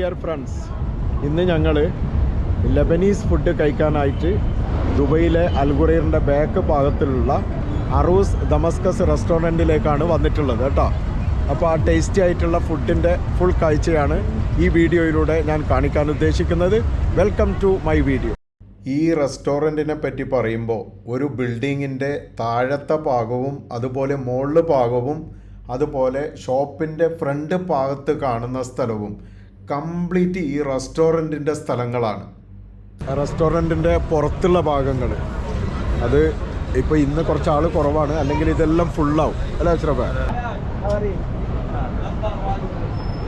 Dear friends ഇന്ന് ഞങ്ങൾ Lebanese food കഴിക്കാനായിട്ട് ദുബൈയിലെ അൽഗുറൈറിന്റെ ബാക്ക് ഭാഗത്തിലുള്ള അറൂസ് ദമസ്കസ് റെസ്റ്റോറന്റിലേക്കാണ് വന്നിട്ടുള്ളത് കേട്ടോ. അപ്പോൾ ആ ടേസ്റ്റി ആയിട്ടുള്ള ഫുഡിന്റെ ഫുൾ കാഴ്ചയാണ് ഈ വീഡിയോയിലൂടെ ഞാൻ കാണിക്കാൻ ഉദ്ദേശിക്കുന്നത്. വെൽക്കം ടു മൈ വീഡിയോ ഈ റെസ്റ്റോറന്റിനെ പറ്റി പറയുമ്പോൾ ഒരു ബിൽഡിങ്ങിന്റെ താഴത്തെ ഭാഗവും അതുപോലെ മുകളിൽ ഭാഗവും അതുപോലെ ഷോപ്പിന്റെ ഫ്രണ്ട് ഭാഗത്ത് കാണുന്ന സ്ഥലവും കംപ്ലീറ്റ് ഈ റെസ്റ്റോറന്റിന്റെ സ്ഥലങ്ങളാണ്. റെസ്റ്റോറന്റിന്റെ പുറത്തുള്ള ഭാഗങ്ങൾ. അത് ഇപ്പോൾ ഇന്ന് കുറച്ച് ആൾ കുറവാണ്. അല്ലെങ്കിൽ ഇതെല്ലാം ഫുള്ളാവും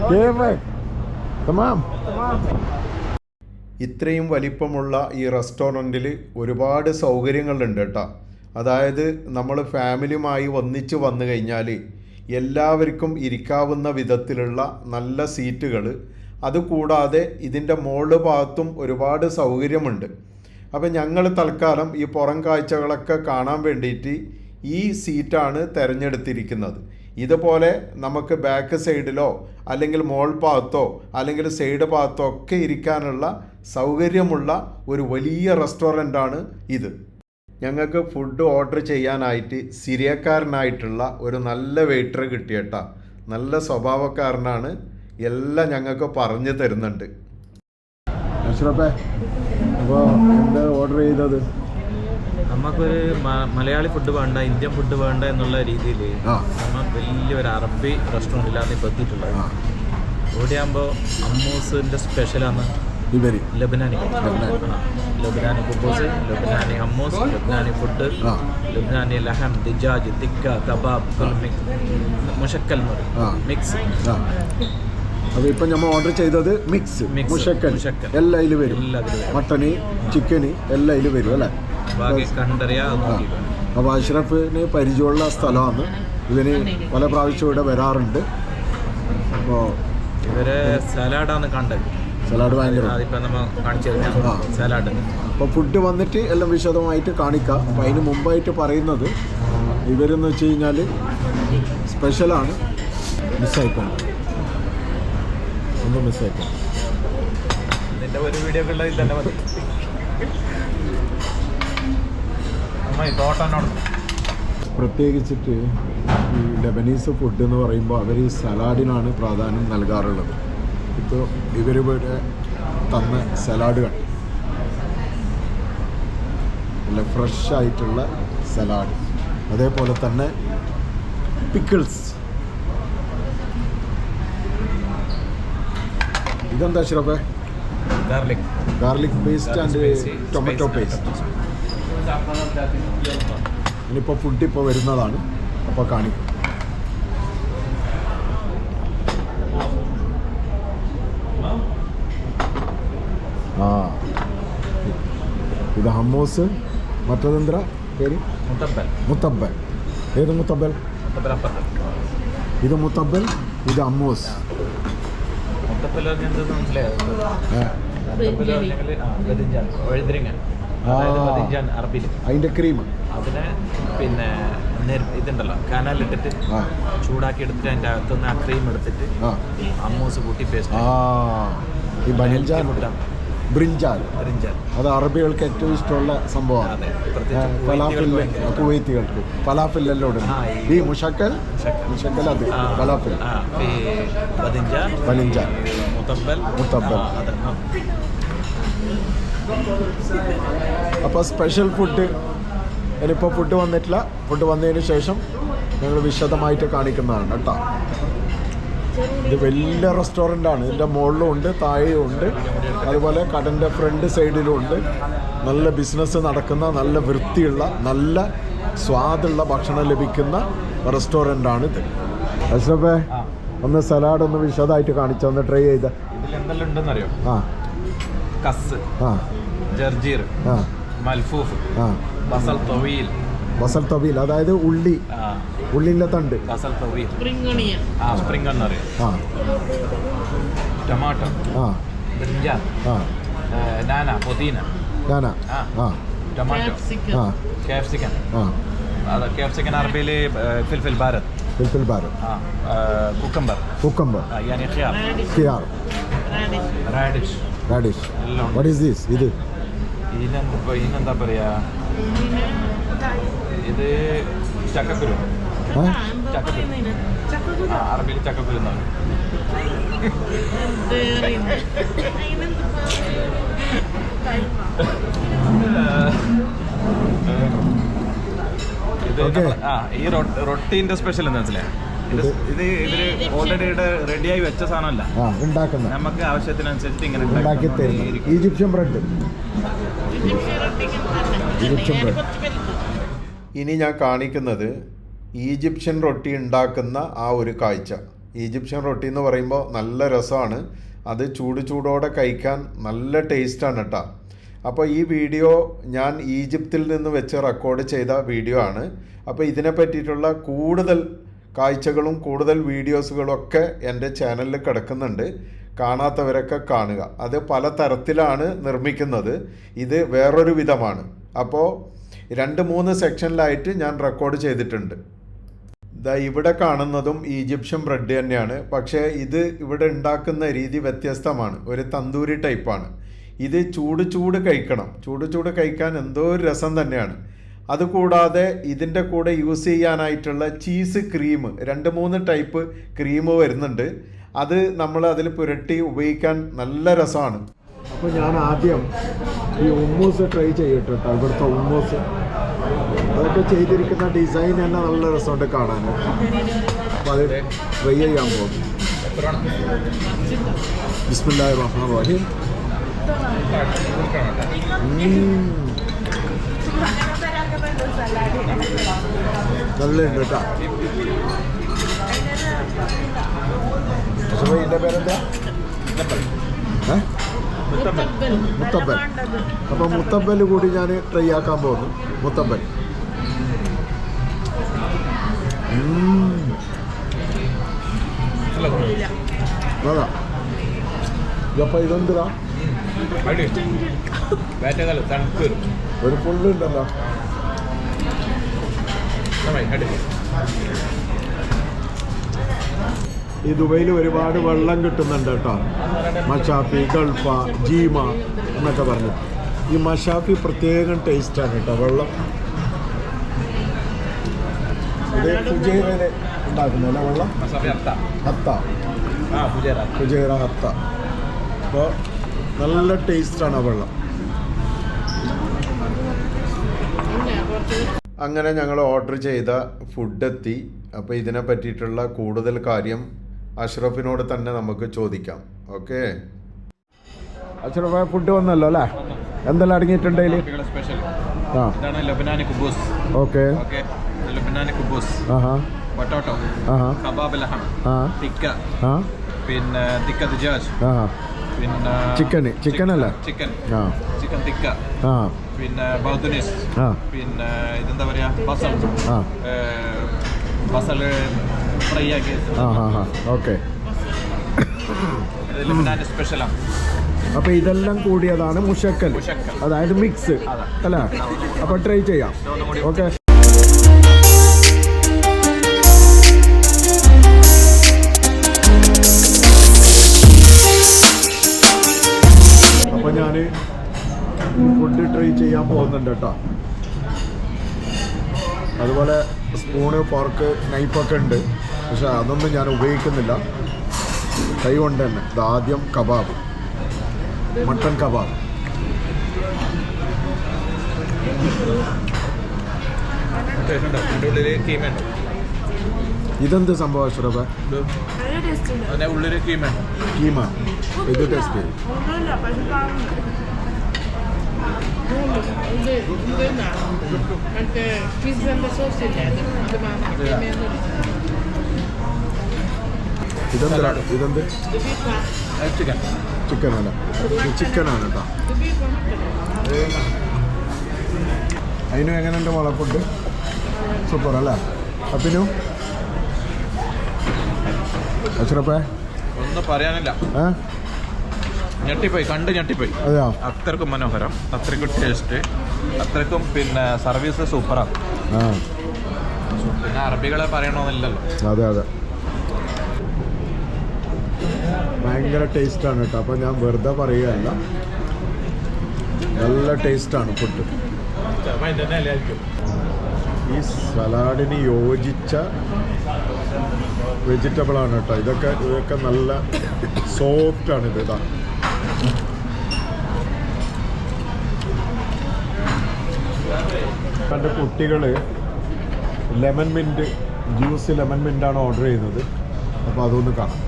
അല്ലേ തമാം ഇത്രയും വലിപ്പമുള്ള ഈ റെസ്റ്റോറന്റിൽ ഒരുപാട് സൗകര്യങ്ങളുണ്ട് കേട്ടോ. അതായത് നമ്മൾ ഫാമിലിയുമായി ഒന്നിച്ച് വന്നു കഴിഞ്ഞാൽ എല്ലാവർക്കും ഇരിക്കാവുന്ന വിധത്തിലുള്ള നല്ല സീറ്റുകൾ അതുകൂടാതെ ഇതിന്റെ മുകളിൽ ഭാഗത്തും ഒരുപാട് സൗകര്യമുണ്ട്. അപ്പം ഞങ്ങൾ തൽക്കാലം ഈ പുറം കാഴ്ചകളൊക്കെ കാണാൻ വേണ്ടിയിട്ട് ഈ സീറ്റാണ് തിരഞ്ഞെടുത്തിരിക്കുന്നത്. ഇതുപോലെ നമുക്ക് ബാക്ക് സൈഡിലോ അല്ലെങ്കിൽ മോൾ ഭാഗത്തോ അല്ലെങ്കിൽ സൈഡ് ഭാഗത്തോ ഒക്കെ ഇരിക്കാനുള്ള സൗകര്യമുള്ള ഒരു വലിയ റെസ്റ്റോറന്റാണ് ഇത്. ഞങ്ങൾക്ക് ഫുഡ് ഓർഡർ ചെയ്യാനായിട്ട് സിരിയക്കാരനായിട്ടുള്ള ഒരു നല്ല വെയിറ്റർ കിട്ടിയട്ടാ. നല്ല സ്വഭാവക്കാരനാണ്. എല്ലാം ഞങ്ങൾക്ക് പറഞ്ഞു തരുന്നുണ്ട്. അഷ്റഫേ അപ്പോൾ എന്താ ഓർഡർ ചെയ്തത്? നമുക്കൊരു മലയാളി ഫുഡ് വേണ്ട ഇന്ത്യൻ ഫുഡ് വേണ്ട എന്നുള്ള രീതിയിൽ ആ. നമ്മൾ വലിയൊരു അറബി റെസ്റ്റോറന്റിലാണ് ഇപ്പോൾ എത്തിയിട്ടുള്ളത്. ഇവിടെയാകുമ്പോൾ അമ്മൂസിന്റെ സ്പെഷ്യലാണ് ഇവർ. ലബനാനി ലബനാനി. കുബൂസ് ലബനാനി അമ്മൂസ് ലബനാനി ഫുഡ്. ലബനാനി ലഹം ദിജാജ് തിക്ക കബാബ് മുഷക്കൽ. മിക്സ്. അപ്പോൾ ഇപ്പം നമ്മൾ ഓർഡർ ചെയ്തത് മിക്സ് മുഷക്കൻ എല്ലാ ഇതിൽ വരും. മട്ടണി അതിൽ വരും. മട്ടന് ചിക്കന് എല്ലാം ഇതിൽ വരും അല്ലേ? അപ്പൊ അപ്പോൾ അഷ്റഫിന് പരിചയമുള്ള സ്ഥലമാണ്. ഇതിന് പല പ്രാവശ്യം ഇവിടെ വരാറുണ്ട്. അപ്പോൾ ഇവരെ സലാഡാണ് കണ്ടത്. സലാഡ് ഭയങ്കര. സലാഡ്. അപ്പോൾ ഫുഡ് വന്നിട്ട് എല്ലാം വിശദമായിട്ട് കാണിക്കാം. അപ്പോൾ അതിന് മുമ്പായിട്ട് പറയുന്നത് ഇവരെന്ന് വെച്ച് കഴിഞ്ഞാൽ സ്പെഷ്യലാണ് മിസ്സായിക്കൊണ്ട് ഒന്നും മിസ്സായിക്കൊണ്ട് നിന്റെ ഒരു വീഡിയോ ഒക്കെ ഉള്ളത് തന്നെ മതി. തോട്ടനോട് പ്രത്യേകിച്ചിട്ട് ഈ ലബനീസ് ഫുഡ് എന്ന് പറയുമ്പോൾ അവർ ഈ സലാഡിനാണ് പ്രാധാന്യം നൽകാറുള്ളത്. ഇപ്പോൾ ഇവരിവിടെ തന്ന സലാഡ് കണ്ടു. നല്ല ഫ്രഷ് ആയിട്ടുള്ള സലാഡ്. അതേപോലെ തന്നെ പിക്കിൾസ് ഇതെന്താ ഷിറപ്പേ garlic garlic paste and tomato paste ഇനിയിപ്പോൾ ഫുഡ് ഇപ്പോൾ വരുന്നതാണ്. അപ്പോൾ കാണിക്കും. ആ. ഇത് ഹമ്മോസ് മറ്റതെന്ത്ര പേര്? മുത്തബൽ മുത്തബ്ബൽ ഏത് അപ്പുറത്ത് ഇത് മുത്തബ്ബൽ ഇത് അമ്മൂസ് അതിന്റെ ക്രീം അതിനെ പിന്നെ ഇതുണ്ടല്ലോ കനാലിട്ടിട്ട് ചൂടാക്കി എടുത്തിട്ട് അതിന്റെ അകത്തുനിന്ന് ആ ക്രീം എടുത്തിട്ട് അമ്മൂസ് കൂട്ടി പേസ്റ്റ് ആ. ഈ ബനിൽജാൻ ബ്രിഞ്ചാൽ. അത് അറബികൾക്ക് ഏറ്റവും ഇഷ്ടമുള്ള സംഭവമാണ്. ഫലാഫിൽ. കുവൈത്തികൾക്ക് ഫലാഫിൽ എല്ലാം ഈ മുഷക്കൽ? മുഷക്കൽ. അത് ഫലാഫിൽ. അത് ആ. അപ്പോൾ സ്പെഷ്യൽ ഫുഡ് ഇനിയിപ്പോൾ ഫുഡ് വന്നിട്ടില്ല. ഫുഡ് വന്നതിന് ശേഷം ഞങ്ങൾ വിശദമായിട്ട് കാണിക്കുന്നതാണ് കേട്ടോ. ഇത് വലിയ റെസ്റ്റോറന്റ് ആണ് ഇതിന്റെ മുകളിലും ഉണ്ട് താഴെയും ഉണ്ട്. അതുപോലെ കടന്റെ ഫ്രണ്ട് സൈഡിലും ഉണ്ട്. നല്ല ബിസിനസ് നടക്കുന്ന നല്ല വൃത്തിയുള്ള നല്ല സ്വാദുള്ള ഭക്ഷണം ലഭിക്കുന്ന റെസ്റ്റോറന്റ് ആണ് ഇത്. അഷ്റഫേ ഒന്ന് സലാഡ് ഒന്ന് വിശദമായിട്ട് കാണിച്ചു ഒന്ന് ട്രൈ ചെയ്ത. ആ. കസ് ആ. ജർജീർ ആ. മൽഫൂഫ് ആ. ബസൽ തൊവീൽ ബസൽ തവീൽ അതായത് ഉള്ളി ആ, ഉള്ളിൻ്റെ തണ്ട് ബസൽ തൊവീൽ Springonian. ആ സ്പ്രിംഗ് എന്ന് പറയും ആ ടൊമാറ്റോ ആ ബ്രിഞ്ചാൻ ആ നാന പുതീന ഞാനാ ആ ആ ടൊമാറ്റോ Capsicum. ആ ക്യാപ്സിക്കൻ ആ അത് ക്യാപ്സിക്കൻ അറബിയിൽ ഫിൽഫിൽ ഭാരത് ഫിൽഫിൽ ഭാരത് ആ കുക്കംബർ കുക്കമ്പർ يعني خيار Radish. കിയാർ റാഡിഷ് റാഡിഷ് എല്ലാം ഉണ്ട്. വാട്ട് ഈസ് ദിസ് ഇത് ഇതിനെന്താ ഇതിനെന്താ പറയാ ഇത് ചക്കക്കുരു. അറബിയിൽ ചക്കക്കുരു എന്നാണ്. ഇത് ആ ഈ റൊട്ടീന്റെ സ്പെഷ്യൽ എന്താ മനസ്സിലായോ? ഇത് ഇത് ഇവർ ഓൾറെഡി ഇവിടെ റെഡിയായി വെച്ച സാധനമല്ല. അല്ല ഉണ്ടാക്കുന്ന. നമുക്ക് ആവശ്യത്തിനനുസരിച്ച് ഇങ്ങനെ ഉണ്ടാക്കി തരുന്ന തരുന്നതായിരിക്കും. Egyptian bread. Egyptian bread. ഇനി ഞാൻ കാണിക്കുന്നത് ഈജിപ്ഷ്യൻ റൊട്ടി ഉണ്ടാക്കുന്ന ആ ഒരു കാഴ്ച. ഈജിപ്ഷ്യൻ റൊട്ടി എന്ന് പറയുമ്പോൾ നല്ല രസമാണ്. അത് ചൂട് ചൂടോടെ കഴിക്കാൻ നല്ല ടേസ്റ്റാണ് കേട്ടോ അപ്പോൾ ഈ വീഡിയോ ഞാൻ ഈജിപ്തിൽ നിന്ന് വെച്ച് റെക്കോർഡ് ചെയ്ത വീഡിയോ ആണ്. അപ്പോൾ ഇതിനെ പറ്റിയിട്ടുള്ള കൂടുതൽ കാഴ്ചകളും കൂടുതൽ വീഡിയോസുകളും ഒക്കെ എന്റെ ചാനലിൽ കിടക്കുന്നുണ്ട്. കാണാത്തവരൊക്കെ കാണുക. അത് പല തരത്തിലാണ് നിർമ്മിക്കുന്നത്. ഇത് വേറൊരു വിധമാണ്. അപ്പോൾ രണ്ട് മൂന്ന് സെക്ഷനിലായിട്ട് ഞാൻ റെക്കോർഡ് ചെയ്തിട്ടുണ്ട്. ദാ ഇവിടെ കാണുന്നതും ഈജിപ്ഷ്യൻ ബ്രെഡ് തന്നെയാണ്. പക്ഷേ ഇത് ഇവിടെ ഉണ്ടാക്കുന്ന രീതി വ്യത്യസ്തമാണ്. ഒരു തന്തൂരി ടൈപ്പാണ്. ഇത് ചൂട് ചൂട് കഴിക്കണം. ചൂട് ചൂട് കഴിക്കാൻ എന്തോ ഒരു രസം തന്നെയാണ്. അതുകൂടാതെ ഇതിന്റെ കൂടെ യൂസ് ചെയ്യാനായിട്ടുള്ള ചീസ് ക്രീം രണ്ട് മൂന്ന് ടൈപ്പ് ക്രീം വരുന്നുണ്ട്. അത് നമ്മൾ അതിൽ പുരട്ടി ഉപയോഗിക്കാൻ നല്ല രസമാണ്. അപ്പോൾ ഞാൻ ആദ്യം ഈ ഉമ്മൂസ് ട്രൈ ചെയ്യട്ടെ ഇവിടുത്തെ ഉമ്മൂസ്. അതൊക്കെ ചെയ്തിരിക്കുന്ന ഡിസൈൻ തന്നെ നല്ല രസമുണ്ട് കാണാൻ. അപ്പോൾ അത് ട്രൈ ചെയ്യാൻ പോകും ബിസ്മില്ലായ റഹ്മാൻ റഹീം ഉം. നല്ല ഉണ്ട് കേട്ടോ പേരെന്താ? ഏ? മുത്തപ്പൻ. അപ്പം മുത്തപ്പൽ കൂടി ഞാൻ ട്രൈ ആക്കാൻ പോകുന്നു. മുത്തപ്പൻ. ഇതപ്പം ഇതെന്തിനാ ഒരു പുള്ളുണ്ടല്ലോ. ഈ ദുബൈയിൽ ഒരുപാട് വെള്ളം കിട്ടുന്നുണ്ട് കേട്ടോ. മഷാഫി ഗൾഫ ജീമ എന്നൊക്കെ പറഞ്ഞു ഈ മഷാഫി പ്രത്യേകം ടേസ്റ്റാണ് കേട്ടോ വെള്ളം. ഇത് ഫുജൈറയിൽ ഉണ്ടാക്കുന്നല്ല വെള്ളം. ഹത്ത ഫുജൈറ ഹത്ത അപ്പോൾ നല്ല ടേസ്റ്റാണ് ആ വെള്ളം. അങ്ങനെ ഞങ്ങൾ ഓർഡർ ചെയ്ത ഫുഡ് എത്തി. അപ്പോൾ ഇതിനെ പറ്റിയിട്ടുള്ള കൂടുതൽ കാര്യം അഷ്റഫിനോട് തന്നെ നമുക്ക് ചോദിക്കാം. ഓക്കെ? അഷ്റഫ് ഫുഡ് വന്നല്ലോ അല്ലേ? എന്തെല്ലാം അടങ്ങിയിട്ടുണ്ടെങ്കിൽ ആ. ഓക്കെ. ലബനാനി കുബൂസ് പൊട്ടോട്ടോ കബാബ് ലഹം തിക്ക പിന്നെ തിക്ക ദിജാജ് പിന്നെ ചിക്കൻ ചിക്കൻ അല്ല ചിക്കൻ. ചിക്കൻ തിക്ക. പിന്നെ ബൗദുനിസ് ആ. പിന്നെ ഇതെന്താ പറയാ? ബസൽ. ബസൽ ഫ്രൈ ആക്കി. ഓക്കെ. സ്പെഷ്യലാണ് അപ്പോൾ ഇതെല്ലാം കൂടിയതാണ് മുഷക്കൽ. അതായത് മിക്സ്. അല്ല? അപ്പൊ ട്രൈ ചെയ്യാം. ഓക്കെ. ഫുഡ് ട്രൈ ചെയ്യാൻ പോകുന്നുണ്ട് കേട്ടോ. അതുപോലെ സ്പൂണ് ഫോർക്ക് നൈഫൊക്കെ ഉണ്ട്. പക്ഷെ അതൊന്നും ഞാൻ ഉപയോഗിക്കുന്നില്ല. കൈ കൊണ്ട് തന്നെ. ഇതാദ്യം കബാബ്. മട്ടൺ കബാബ്. ഇതെന്ത് സംഭവം ഉള്ളിൽ കീമ. ഇത് ടേസ്റ്റ് ചെയ്യും. ഇത് മറ്റേ പിസ്സന്റെ സോസ് ഇല്ലേ അത് അത് മാത്രം ഇതെന്താ? ഇതെന്ത്? ചിക്കൻ ചിക്കൻ ചിക്കനാണ് കേട്ടോ. അതിനും എങ്ങനെയുണ്ട് മുള ഫുഡ് സൂപ്പർ അല്ലേ? അപ്പിനും? അച്ഛനപ്പേ ഒന്നും പറയാനില്ല. ഏ? ഞെട്ടിപ്പോയി കണ്ട് ഞെട്ടിപ്പോയി. അതെയോ? അത്രക്കും മനോഹരം അത്രക്കും ടേസ്റ്റ് അത്രക്കും പിന്നെ സർവീസ് സൂപ്പറാണ് പിന്നെ അറബികളെ പറയണമെന്നില്ലല്ലോ അതെ അതെ. ഭയങ്കര ടേസ്റ്റാണ് കേട്ടോ. അപ്പോൾ ഞാൻ വെറുതെ പറയുകയല്ല. നല്ല ടേസ്റ്റാണ് ഫുഡ് ഈ സലാഡിന് യോജിച്ച വെജിറ്റബിൾ ആണ് കേട്ടോ. ഇതൊക്കെ ഇതൊക്കെ നല്ല സോഫ്റ്റ് ആണ് ഇത്. ഇതാ. എന്റെ കുട്ടികൾ ലെമൺ മിന്റ് ജ്യൂസ് ലെമൺ മിന്റാണ് ഓർഡർ ചെയ്യുന്നത്. അപ്പോൾ അതൊന്ന് കാണാം.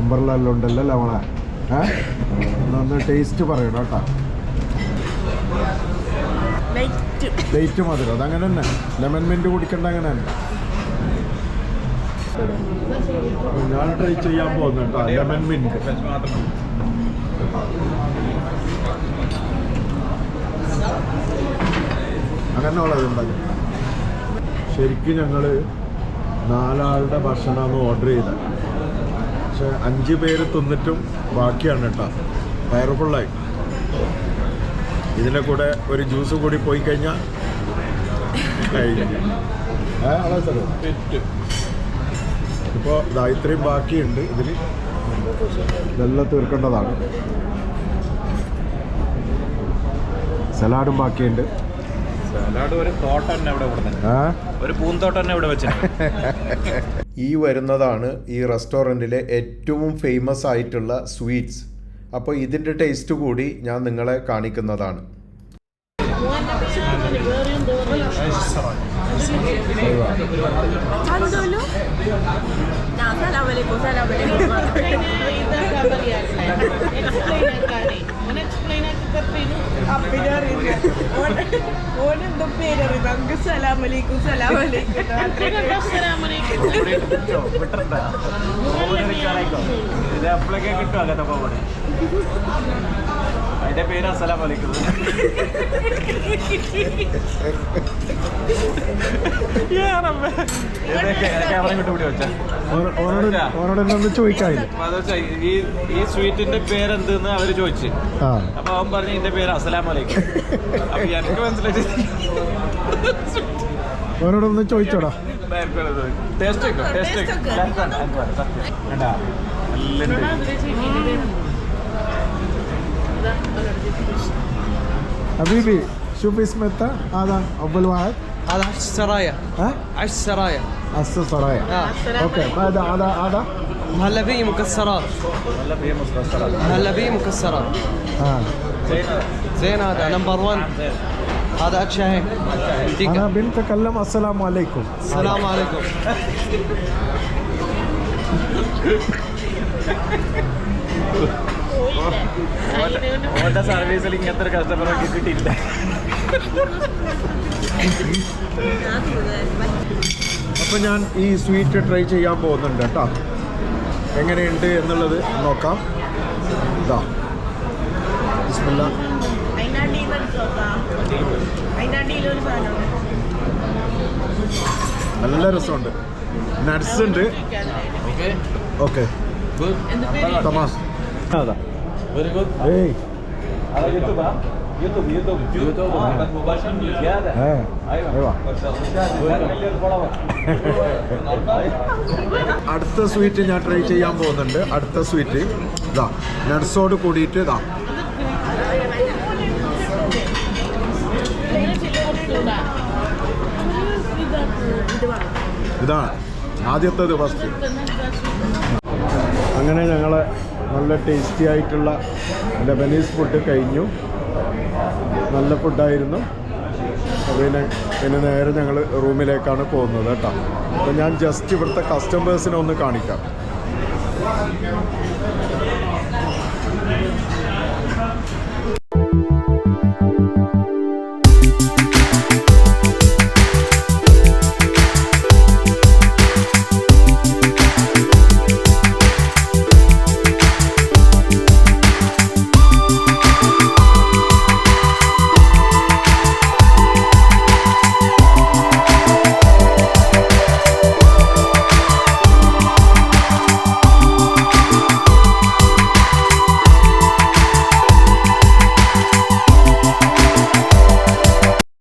അമ്പർലെല്ലാം ഉണ്ടല്ലോ ലവണ. ഒന്ന് ടേസ്റ്റ് പറയണം കേട്ടോ. ലൈറ്റ് ഡേറ്റ് മധുരം. അതങ്ങനെ തന്നെ. ലെമൺ മിന്റ് കുടിക്കേണ്ട അങ്ങനെ തന്നെ. ഞാൻ ട്രൈ ചെയ്യാൻ പോകുന്നു കേട്ടോ. ലെമൺ മിന്റ് അങ്ങനെ ഉണ്ടാകും ശരിക്കും ഞങ്ങൾ നാലാളുടെ ഭക്ഷണമാണ് ഓർഡർ ചെയ്തത്. പക്ഷെ അഞ്ച് പേര് തിന്നിട്ടും ബാക്കിയാണ് കേട്ടോ. വയറുഫുള്ളായി ഇതിന്റെ കൂടെ ഒരു ജ്യൂസ് കൂടി പോയി കഴിഞ്ഞാൽ ഇപ്പോൾ ഇതാ ഇത്രയും ബാക്കിയുണ്ട്. ഇതിൽ ഇതെല്ലാം തീർക്കേണ്ടതാണ്. സലാഡും ബാക്കിയുണ്ട്. ഒരു പൂന്തോട്ടം തന്നെ ഇവിടെ വെച്ചിട്ടുണ്ട്. ഈ വരുന്നതാണ് ഈ റെസ്റ്റോറന്റിലെ ഏറ്റവും ഫേമസ് ആയിട്ടുള്ള സ്വീറ്റ്സ്. അപ്പോൾ ഇതിന്റെ ടേസ്റ്റ് കൂടി ഞാൻ നിങ്ങളെ കാണിക്കുന്നതാണ്. ഉനക്സ്പ്ലെയിൻ ആക്കി Nah, ആക്കി തരുന്നു അപ്പിനറിയില്ല ഓനെന്തോ പേരറിയില്ല നമുക്ക് സലാമലൈക്കും സലാമലൈക്കും കിട്ടും? അങ്ങനത്തെ പോകണേ അതിന്റെ പേര് അസലാം വലിക്കുന്നത് ഈ ഈ സ്വീറ്റിന്റെ പേരെന്തെന്ന് അവർ ചോദിച്ചു. അപ്പൊ അവൻ പറഞ്ഞു എന്റെ പേര് അസലാം അലൈക്കും അപ്പൊ എനിക്ക് മനസ്സിലായി. ചോദിച്ചോടാ. ടേസ്റ്റ് ടേസ്റ്റ് എല്ലാം حبيبي شوف اسم انت. هذا اول واحد هذا عش سرايا. ها؟ عش سرايا. عش سرايا. آه. أوكي هذا هذا هذا؟ مهلبية مكسرات. مهلبية مكسرات. مهلبية مكسرات. آه. زين هذا نمبر 1 هذا اتشاهين أنا بنتكلم السلام عليكم. السلام عليكم. ഓന്റെ സർവീസിൽ ഇങ്ങനത്തെ ഒരു ഞാൻ ഈ സ്വീറ്റ് ട്രൈ ചെയ്യാൻ പോകുന്നുണ്ട് കേട്ടോ. എങ്ങനെയുണ്ട് എന്നുള്ളത് നോക്കാം. ഇതാ ബിസ്മില്ല. നല്ല രസമുണ്ട്. നട്സ് ഉണ്ട്. ഓക്കെ. തമാസ് അതാ. ഏയ് YouTube YouTube YouTube YouTube Mubashir زياده ഏ അയ്യോ അടുത്ത സ്വീറ്റ് ഞാൻ ട്രൈ ചെയ്യാൻ പോകുന്നുണ്ട് അടുത്ത സ്വീറ്റ് ഇതാ നട്സോട് കൂടിയിട്ട് ഇതാ ഇതാണ് ആദ്യത്തേത് ഫസ്റ്റ് അങ്ങനെ ഞങ്ങൾ നല്ല ടേസ്റ്റി ആയിട്ടുള്ള ലബനീസ് ഫുഡ് കഴിഞ്ഞു. നല്ല ഫുഡായിരുന്നു പിന്നെ പിന്നെ നേരെ ഞങ്ങൾ റൂമിലേക്കാണ് പോകുന്നത് കേട്ടോ. അപ്പോൾ ഞാൻ ജസ്റ്റ് ഇവിടുത്തെ കസ്റ്റമേഴ്സിനെ ഒന്ന് കാണിക്കാം.